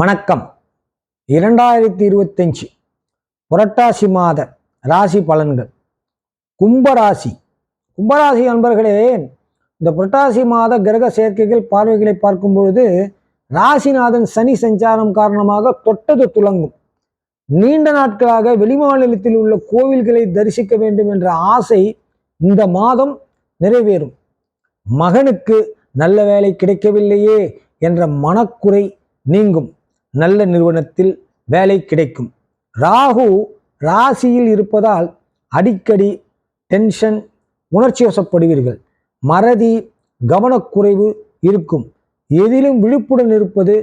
வணக்கம். இரண்டாயிரத்தி இருபத்தஞ்சு புரட்டாசி மாத ராசி பலன்கள். கும்பராசி. கும்பராசி நண்பர்களே இந்த புரட்டாசி மாத கிரக சேர்க்கைகள் பார்வைகளை பார்க்கும் பொழுது ராசிநாதன் சனி சஞ்சாரம் காரணமாக தொட்டது துலங்கும். நீண்ட நாட்களாக வெளிமாநிலத்தில் உள்ள கோவில்களை தரிசிக்க வேண்டும் என்ற ஆசை இந்த மாதம் நிறைவேறும். மகனுக்கு நல்ல வேலை கிடைக்கவில்லையே என்ற மனக்குறை நீங்கும். நல்ல நிறுவனத்தில் வேலை கிடைக்கும். ராகு ராசியில் இருப்பதால் அடிக்கடி டென்ஷன் உணர்ச்சி வசப்படுவீர்கள் மறதி கவனக்குறைவு இருக்கும். எதிலும் விழிப்புடன் இருப்பது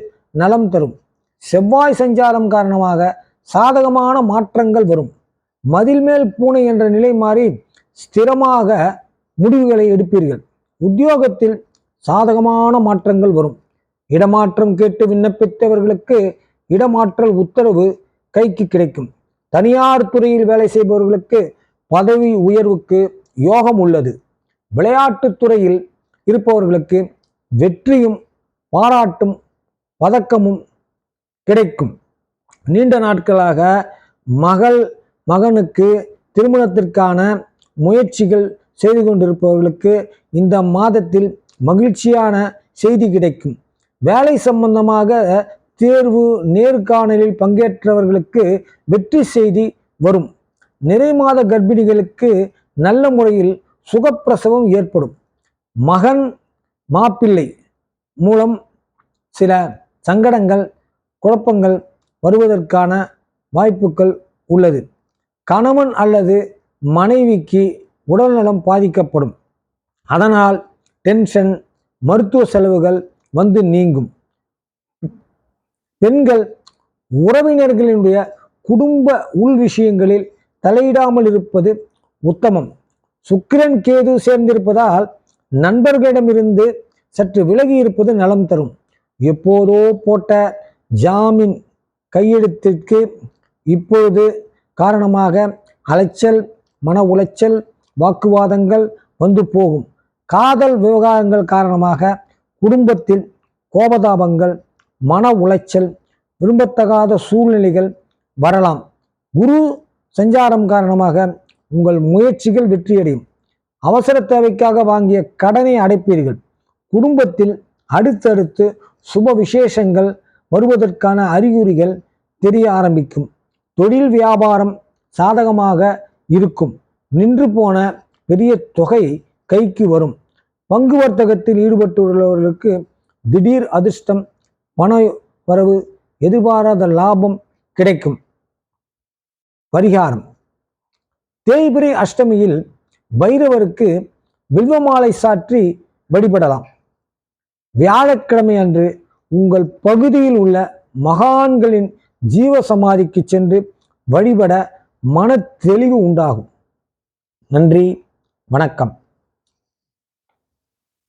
நலம் தரும். செவ்வாய் சஞ்சாரம் காரணமாக சாதகமான மாற்றங்கள் வரும். மதில் மேல் பூனை என்ற நிலை மாறி ஸ்திரமாக முடிவுகளை எடுப்பீர்கள். உத்தியோகத்தில் சாதகமான மாற்றங்கள் வரும். இடமாற்றம் கேட்டு விண்ணப்பித்தவர்களுக்கு இடமாற்றல் உத்தரவு கைக்கு கிடைக்கும். தனியார் துறையில் வேலை செய்பவர்களுக்கு பதவி உயர்வுக்கு யோகம் உள்ளது. விளையாட்டுத் துறையில் இருப்பவர்களுக்கு வெற்றியும் பாராட்டும் பதக்கமும் கிடைக்கும். நீண்ட நாட்களாக மகள் மகனுக்கு திருமணத்திற்கான முயற்சிகள் செய்து கொண்டிருப்பவர்களுக்கு இந்த மாதத்தில் மகிழ்ச்சியான செய்தி கிடைக்கும். வேலை சம்பந்தமாக தேர்வு நேர்காணலில் பங்கேற்றவர்களுக்கு வெற்றி செய்தி வரும். நிறை மாத கர்ப்பிணிகளுக்கு நல்ல முறையில் சுகப்பிரசவம் ஏற்படும். மகன் மாப்பிள்ளை மூலம் சில சங்கடங்கள் குழப்பங்கள் வருவதற்கான வாய்ப்புகள் உள்ளது. கணவன் அல்லது மனைவிக்கு உடல்நலம் பாதிக்கப்படும். அதனால் டென்ஷன் மருத்துவ செலவுகள் வந்து நீங்கும். பெண்கள் உறவினர்களினுடைய குடும்ப உள் விஷயங்களில் தலையிடாமல் இருப்பது உத்தமம். சுக்கிரன் கேது சேர்ந்திருப்பதால் நண்பர்களிடமிருந்து சற்று விலகி இருப்பது நலம் தரும். எப்போதோ போட்ட ஜாமீன் கையெழுத்திற்கு இப்பொழுது காரணமாக அலைச்சல் மன உளைச்சல் வாக்குவாதங்கள் வந்து போகும். காதல் விவகாரங்கள் காரணமாக குடும்பத்தில் கோபதாபங்கள் மன உளைச்சல் விரும்பத்தகாத சூழ்நிலைகள் வரலாம். குரு சஞ்சாரம் காரணமாக உங்கள் முயற்சிகள் வெற்றியடையும். அவசர தேவைக்காக வாங்கிய கடனை அடைப்பீர்கள். குடும்பத்தில் அடுத்தடுத்து சுப விசேஷங்கள் வருவதற்கான அறிகுறிகள் தெரிய ஆரம்பிக்கும். தொழில் வியாபாரம் சாதகமாக இருக்கும். நின்று போன பெரிய தொகை கைக்கு வரும். பங்கு வர்த்தகத்தில் ஈடுபட்டுள்ளவர்களுக்கு திடீர் அதிர்ஷ்டம் பண வரவு எதிர்பாராத லாபம் கிடைக்கும். பரிகாரம். தேய்பிரை அஷ்டமியில் பைரவருக்கு வில்வமாலை சாற்றி வழிபடலாம். வியாழக்கிழமை அன்று உங்கள் பகுதியில் உள்ள மகான்களின் ஜீவ சமாதிக்கு சென்று வழிபட மன தெளிவு உண்டாகும். நன்றி வணக்கம்.